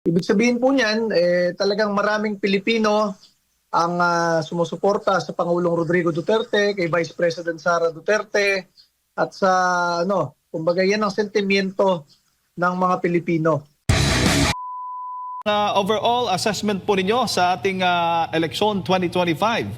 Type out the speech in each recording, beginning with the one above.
Ibig sabihin po niyan, eh, talagang maraming Pilipino ang ah, sumusuporta sa Pangulong Rodrigo Duterte, kay Vice President Sara Duterte, at sa, ano, kumbaga yan ang sentimiento ng mga Pilipino. Uh, overall assessment po ninyo sa ating uh, eleksyon 2025.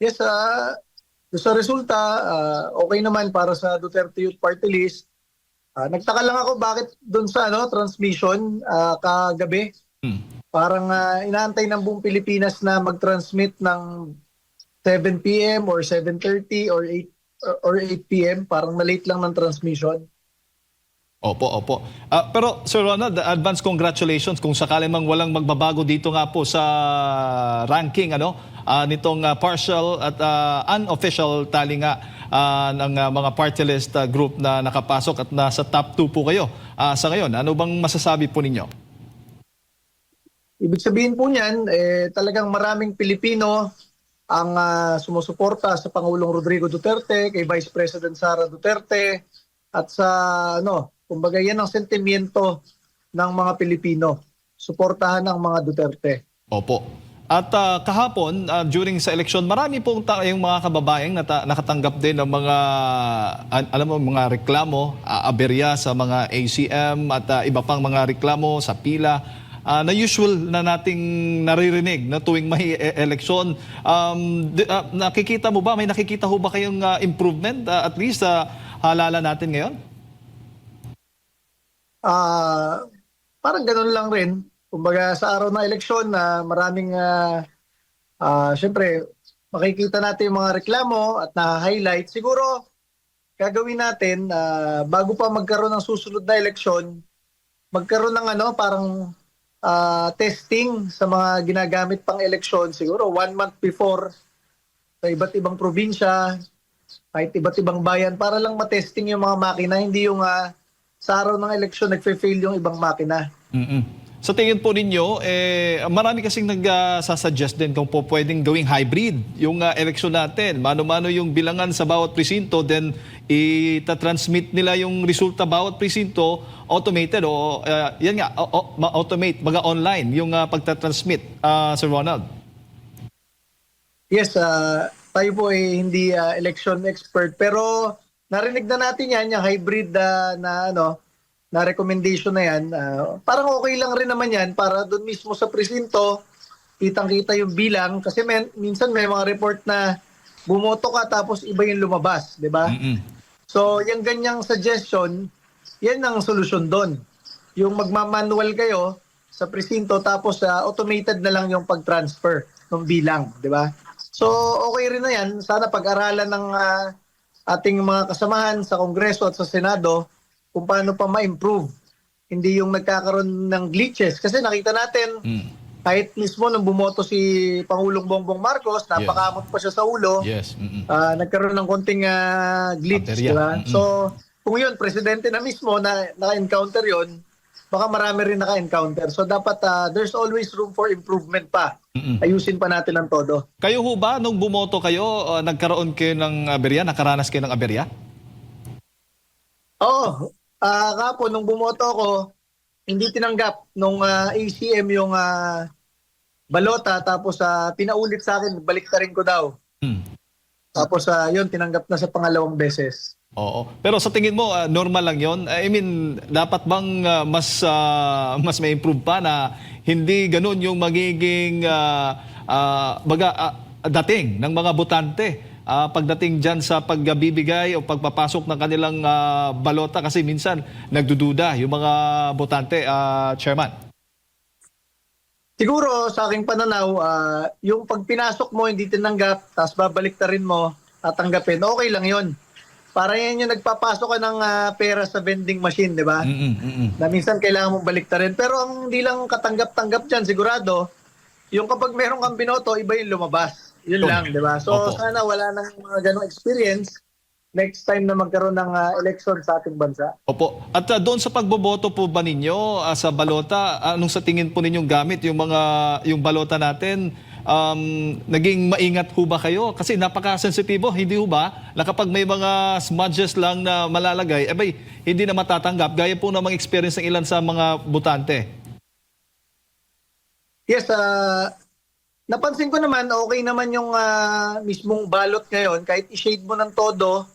Yes, ah, sa resulta, ah, okay naman para sa Duterte Youth Party List. Ah, nagtaka lang ako bakit doon sa ano, transmission ah, kagabi, Hmm. parang ah, inaantay ng buong Pilipinas na mag-transmit ng 7 p.m. or 7.30 or 8 or 8 p.m. Parang na-late lang ng transmission. Opo, opo. Ah, pero Sir Ronald, advance congratulations kung sakali mang walang magbabago dito nga po sa ranking ano ah, nitong ah, partial at ah, unofficial tally nga ah, ng ah, mga party list ah, group na nakapasok at nasa top 2 po kayo Ah, sa ngayon. Ano bang masasabi po ninyo? Ibig sabihin po niyan, eh, talagang maraming Pilipino ang ah, sumusuporta sa Pangulong Rodrigo Duterte, kay Vice President Sara Duterte, at sa, ano, kumbaga yan ang sentimiento ng mga Pilipino. Suportahan ang mga Duterte. Opo. At ah, kahapon, ah, during sa eleksyon, marami pong ta- yung mga kababayang nata- nakatanggap din ng mga, an- alam mo, mga reklamo, ah, aberya sa mga ACM at ah, iba pang mga reklamo sa pila ah, na usual na nating naririnig na tuwing may e- eleksyon. Um, di- ah, nakikita mo ba, may nakikita ho ba kayong ah, improvement ah, at least sa halala natin ngayon? Ah, parang ganun lang rin. Kumbaga sa araw ng eleksyon na maraming ah ah, syempre makikita natin yung mga reklamo at na-highlight. Siguro gagawin natin ah, bago pa magkaroon ng susunod na eleksyon, magkaroon ng ano parang ah, testing sa mga ginagamit pang eleksyon siguro one month before sa iba't ibang probinsya, kahit iba't ibang bayan para lang matesting yung mga makina, hindi yung ah, sa araw ng eleksyon nagfe-fail yung ibang makina. mm Sa tingin po ninyo, eh, marami kasing nag-suggest din kung po pwedeng gawing hybrid yung uh, eleksyon natin. Mano-mano yung bilangan sa bawat presinto, then itatransmit nila yung resulta bawat presinto automated o uh, yan nga, o- o- ma-automate, baga online yung uh, pagtatransmit, uh, Sir Ronald. Yes, ah, tayo po ay hindi ah, election expert pero narinig na natin yan, yung hybrid ah, na ano, na recommendation na yan. ah, parang okay lang rin naman yan para doon mismo sa presinto, kitang-kita yung bilang kasi men- minsan may mga report na bumoto ka tapos iba yung lumabas, di ba? So, yung ganyang suggestion, yan ang solusyon doon. Yung magmamanual kayo sa presinto tapos ah, automated na lang yung pag-transfer ng bilang, di ba? So, okay rin na yan. Sana pag-aralan ng ah, ating mga kasamahan sa Kongreso at sa Senado kung paano pa ma-improve. Hindi yung nagkakaroon ng glitches. Kasi nakita natin, Mm. kahit mismo nung bumoto si Pangulong Bongbong Marcos, napakamot pa siya sa ulo Yes. ah, nagkaroon ng konting ah, glitch, Aberya. di ba? Mm-mm. So, kung yun, presidente na mismo na naka-encounter yun, baka marami rin naka-encounter. So, dapat ah, there's always room for improvement pa. Mm-mm. Ayusin pa natin ang todo. Kayo ho ba, nung bumoto kayo, uh, nagkaroon kayo ng aberya, nakaranas kayo ng aberya? Oo, ah kapo, nung bumoto ako, hindi tinanggap nung ah, ACM yung ah, balota, tapos ah, pinaulit sa akin, balik rin ko daw. Hmm. Tapos ah, yun, tinanggap na sa pangalawang beses. Oo. Pero sa tingin mo, ah, normal lang yon. I mean, dapat bang ah, mas ah, mas may improve pa na hindi ganun yung magiging ah, ah, baga, ah, dating ng mga botante ah, pagdating dyan sa pagbibigay o pagpapasok ng kanilang ah, balota kasi minsan nagdududa yung mga botante, ah, Chairman. Siguro sa aking pananaw, ah, yung pag pinasok mo hindi tinanggap, tapos babalik ta rin mo, tatanggapin, okay lang yon. Para yan yung nagpapasok ka ng ah, pera sa vending machine, di ba? Na minsan kailangan mong balik rin. Pero ang hindi lang katanggap-tanggap dyan, sigurado, yung kapag meron kang binoto, iba yung lumabas. Yun lang, di ba? So Opo. sana wala nang mga ganong experience next time na magkaroon ng ah, election sa ating bansa. Opo. At ah, doon sa pagboboto po ba ninyo ah, sa balota, anong sa tingin po ninyong gamit yung mga yung balota natin? um, naging maingat ho ba kayo? Kasi napaka-sensitibo, hindi ho ba? Na kapag may mga smudges lang na malalagay, eh bay, hindi na matatanggap. Gaya po namang experience ng ilan sa mga butante. Yes, ah napansin ko naman okay naman yung ah, mismong balot ngayon kahit i-shade mo ng todo.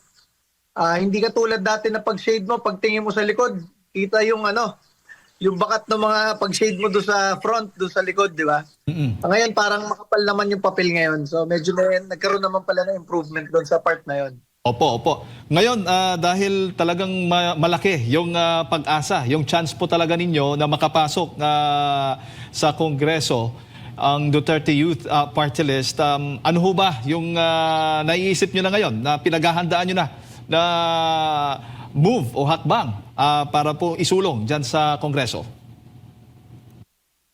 ah, hindi ka tulad dati na pag-shade mo, pagtingin mo sa likod, kita yung ano, yung bakat ng mga pag-shade mo do sa front, do sa likod, di ba? Mm-mm. Ah, Ngayon parang makapal naman yung papel ngayon. So medyo may, nagkaroon naman pala ng improvement doon sa part na yon. Opo, opo. Ngayon, ah, dahil talagang ma- malaki yung ah, pag-asa, yung chance po talaga ninyo na makapasok ah, sa Kongreso, ang Duterte Youth ah, Party List, um, ano ho ba yung ah, naiisip nyo na ngayon, na pinaghahandaan nyo na, na move o hakbang ah, para po isulong dyan sa Kongreso?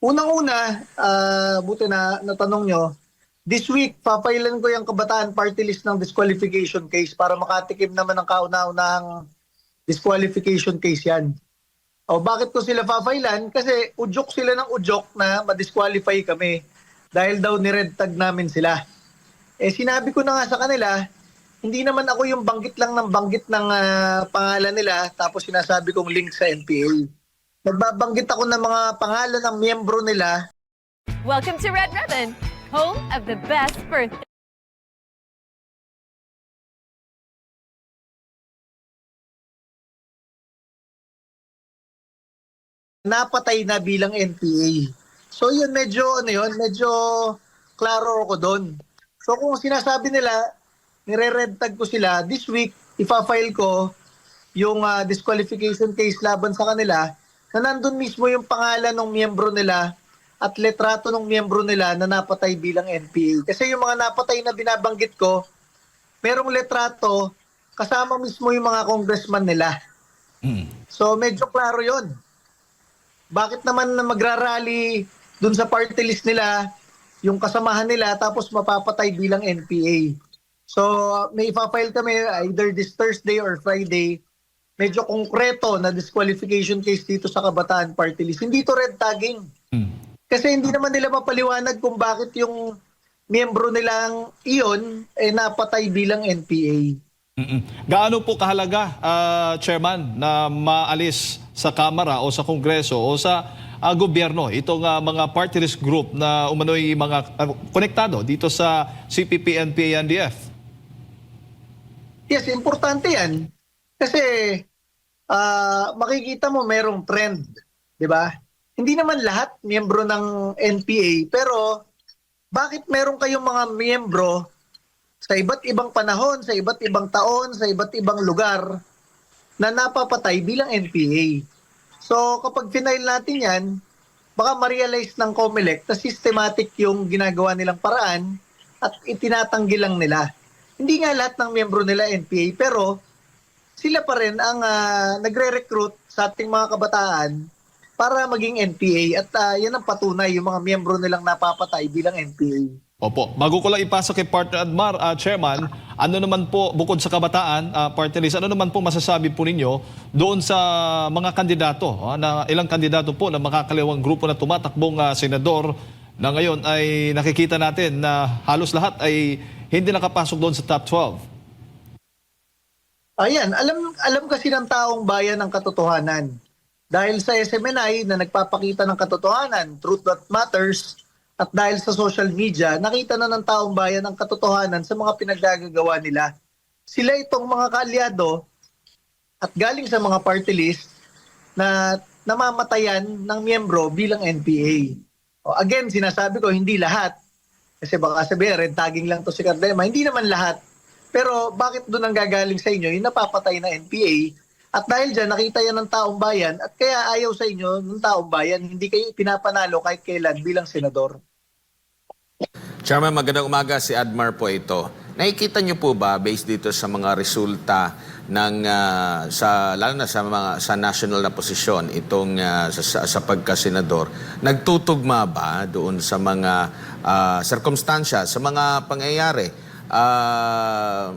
Unang-una, ah, buti na natanong nyo, this week, papailan ko yung kabataan party list ng disqualification case para makatikim naman ng kauna-unahang disqualification case yan. O bakit ko sila papailan? Kasi udyok sila ng udyok na ma-disqualify kami dahil daw ni-red tag namin sila. Eh sinabi ko na nga sa kanila, hindi naman ako yung banggit lang ng banggit ng ah, pangalan nila tapos sinasabi kong link sa NPA. Nagbabanggit ako ng mga pangalan ng miyembro nila Welcome to Red Ribbon, home of the best birthday. Napatay na bilang NPA. So yun, medyo, ano yun, medyo klaro ako doon. So kung sinasabi nila, nire-red tag ko sila, this week, ipa-file ko yung ah, disqualification case laban sa kanila na nandun mismo yung pangalan ng miyembro nila at letrato ng miyembro nila na napatay bilang NPA. Kasi yung mga napatay na binabanggit ko, merong letrato kasama mismo yung mga congressman nila. Mm. So medyo klaro yon. Bakit naman na magrarally dun sa party list nila, yung kasamahan nila, tapos mapapatay bilang NPA? So may ipa-file kami either this Thursday or Friday, medyo konkreto na disqualification case dito sa Kabataan Party List. Hindi to red tagging. Mm. Kasi hindi naman nila mapaliwanag kung bakit yung miyembro nilang iyon eh napatay bilang NPA. Mm-mm. Gaano po kahalaga, ah, Chairman, na maalis sa Kamara o sa Kongreso o sa ah, gobyerno itong ah, mga party list group na umano'y mga ah, konektado dito sa CPP, NPA, NDF? Yes, importante yan. Kasi ah, makikita mo merong trend, 'di ba? Hindi naman lahat miyembro ng NPA, pero bakit meron kayong mga miyembro sa iba't ibang panahon, sa iba't ibang taon, sa iba't ibang lugar na napapatay bilang NPA? So kapag final natin 'yan, baka ma-realize ng COMELEC na systematic yung ginagawa nilang paraan at itinatanggi lang nila. Hindi nga lahat ng miyembro nila NPA pero sila pa rin ang ah, nagre-recruit sa ating mga kabataan para maging NPA at ah, yan ang patunay yung mga miyembro nilang napapatay bilang NPA. Opo. Bago ko lang ipasok kay Partner Admar, ah, Chairman, ano naman po, bukod sa kabataan, ah, party list, ano naman po masasabi po ninyo doon sa mga kandidato, ah, na ilang kandidato po na makakalawang grupo na tumatakbong ah, senador na ngayon ay nakikita natin na halos lahat ay hindi nakapasok doon sa top 12. Ayan, alam alam kasi ng taong bayan ang katotohanan. Dahil sa SMNI na nagpapakita ng katotohanan, truth that matters, at dahil sa social media, nakita na ng taong bayan ang katotohanan sa mga pinaggagawa nila. Sila itong mga kaalyado at galing sa mga party list na namamatayan ng miyembro bilang NPA. O, again, sinasabi ko, hindi lahat. Kasi baka sabihin, red tagging lang to si Cardema. Hindi naman lahat. Pero bakit doon ang gagaling sa inyo yung napapatay na NPA? At dahil dyan, nakita yan ng taong bayan at kaya ayaw sa inyo ng taong bayan, hindi kayo pinapanalo kahit kailan bilang senador. Chairman, magandang umaga. Si Admar po ito. Nakikita niyo po ba, based dito sa mga resulta ng, ah, sa, lalo na sa, mga, sa national na posisyon, itong ah, sa, sa, pagkasenador, nagtutugma ba doon sa mga ah, sirkumstansya, sa mga pangyayari? Ah,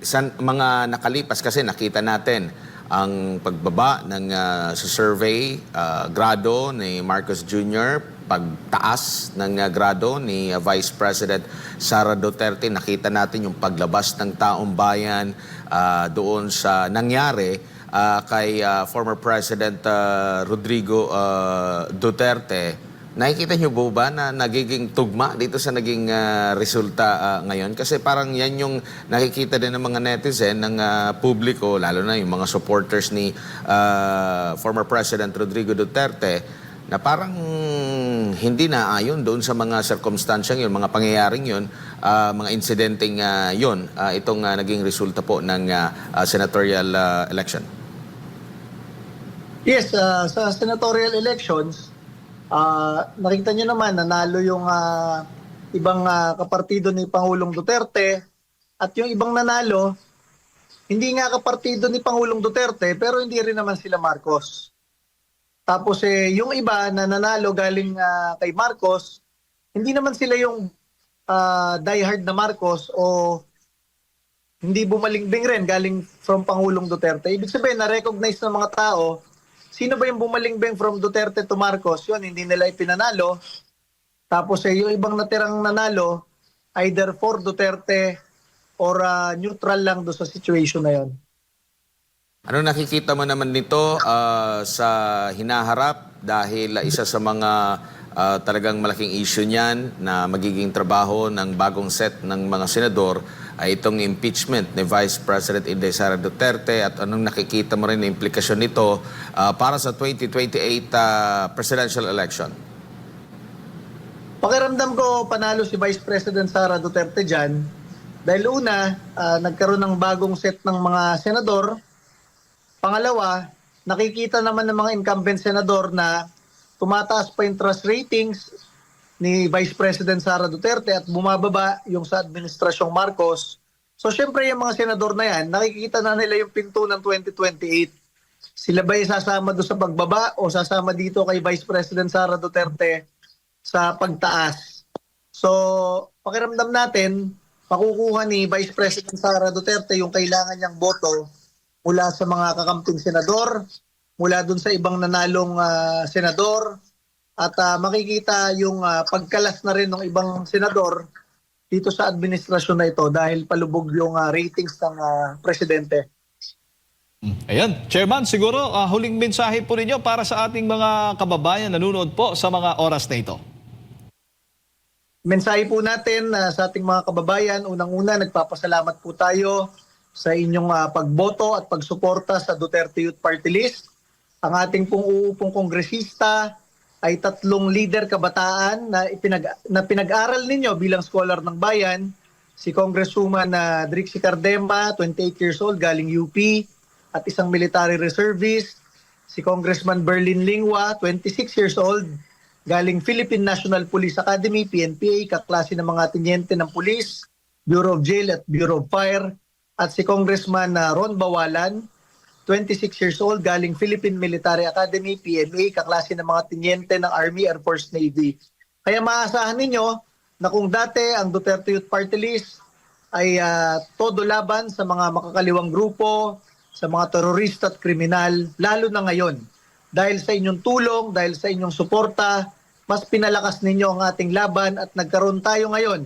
sa mga nakalipas kasi nakita natin ang pagbaba ng ah, sa survey ah, grado ni Marcos Jr. pagtaas ng uh, grado ni uh, Vice President Sara Duterte. Nakita natin yung paglabas ng taong bayan uh, doon sa nangyari uh, kay uh, former President uh, Rodrigo uh, Duterte. Nakikita niyo po ba na nagiging tugma dito sa naging ah, resulta ah, ngayon? Kasi parang yan yung nakikita din ng mga netizen, ng ah, publiko, lalo na yung mga supporters ni ah, former President Rodrigo Duterte, na parang hindi na ayon doon sa mga circumstansyang yun, mga pangyayaring yun, ah, mga insidenteng ah, yun, ah, itong ah, naging resulta po ng ah, ah, senatorial ah, election. Yes, ah, sa senatorial elections, ah, nakita niyo naman nanalo yung ah, ibang ah, kapartido ni Pangulong Duterte at yung ibang nanalo hindi nga kapartido ni Pangulong Duterte pero hindi rin naman sila Marcos. Tapos eh yung iba na nanalo galing ah, kay Marcos, hindi naman sila yung ah, diehard na Marcos o hindi bumalingbing rin galing from Pangulong Duterte. Ibig sabihin, na-recognize ng mga tao, sino ba yung bumalingbing from Duterte to Marcos? Yun, hindi nila ipinanalo. Tapos eh, yung ibang natirang nanalo, either for Duterte or ah, neutral lang do sa situation na yun. Ano nakikita mo naman nito ah, sa hinaharap dahil isa sa mga ah, talagang malaking issue niyan na magiging trabaho ng bagong set ng mga senador ay itong impeachment ni Vice President Inday Sara Duterte at anong nakikita mo rin na implikasyon nito ah, para sa 2028 ah, presidential election? Pakiramdam ko panalo si Vice President Sara Duterte dyan dahil una, ah, nagkaroon ng bagong set ng mga senador. Pangalawa, nakikita naman ng mga incumbent senador na tumataas pa yung trust ratings ni Vice President Sara Duterte at bumababa yung sa Administrasyong Marcos. So syempre yung mga senador na yan, nakikita na nila yung pinto ng 2028. Sila ba sasama doon sa pagbaba o sasama dito kay Vice President Sara Duterte sa pagtaas. So, pakiramdam natin, makukuha ni Vice President Sara Duterte yung kailangan niyang boto mula sa mga kakamping senador, mula dun sa ibang nanalong ah, senador, at ah, makikita yung ah, pagkalas na rin ng ibang senador dito sa administrasyon na ito dahil palubog yung ah, ratings ng ah, presidente. Ayan, Chairman, siguro ah, huling mensahe po ninyo para sa ating mga kababayan nanonood po sa mga oras na ito. Mensahe po natin ah, sa ating mga kababayan, unang-una nagpapasalamat po tayo sa inyong ah, pagboto at pagsuporta sa Duterte Youth Party List. Ang ating pong uupong kongresista ay tatlong leader kabataan na, ipinag, na pinag-aral ninyo bilang scholar ng bayan. Si Congresswoman na Drixie Cardemba, 28 years old, galing UP, at isang military reservist. Si Congressman Berlin Lingwa, 26 years old, galing Philippine National Police Academy, PNPA, kaklase ng mga tinyente ng pulis, Bureau of Jail at Bureau of Fire, at si Congressman na Ron Bawalan, 26 years old, galing Philippine Military Academy, PMA, kaklase ng mga tinyente ng Army, Air Force, Navy. Kaya maasahan ninyo na kung dati ang Duterte Youth Party List ay ah, todo laban sa mga makakaliwang grupo, sa mga terorista at kriminal, lalo na ngayon. Dahil sa inyong tulong, dahil sa inyong suporta, mas pinalakas ninyo ang ating laban at nagkaroon tayo ngayon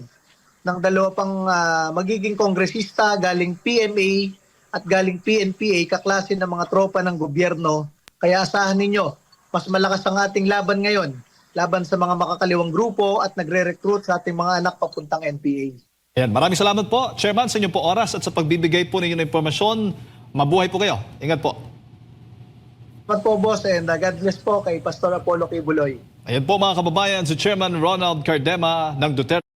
ng dalawa pang ah, magiging kongresista galing PMA at galing PNPA, kaklase ng mga tropa ng gobyerno. Kaya asahan ninyo, mas malakas ang ating laban ngayon, laban sa mga makakaliwang grupo at nagre-recruit sa ating mga anak papuntang NPA. Ayan, maraming salamat po, Chairman, sa inyong po oras at sa pagbibigay po ninyo ng impormasyon. Mabuhay po kayo. Ingat po. Salamat po, boss, and uh, God bless po kay Pastor Apollo Kibuloy. Ayan po mga kababayan, si Chairman Ronald Cardema ng Duterte.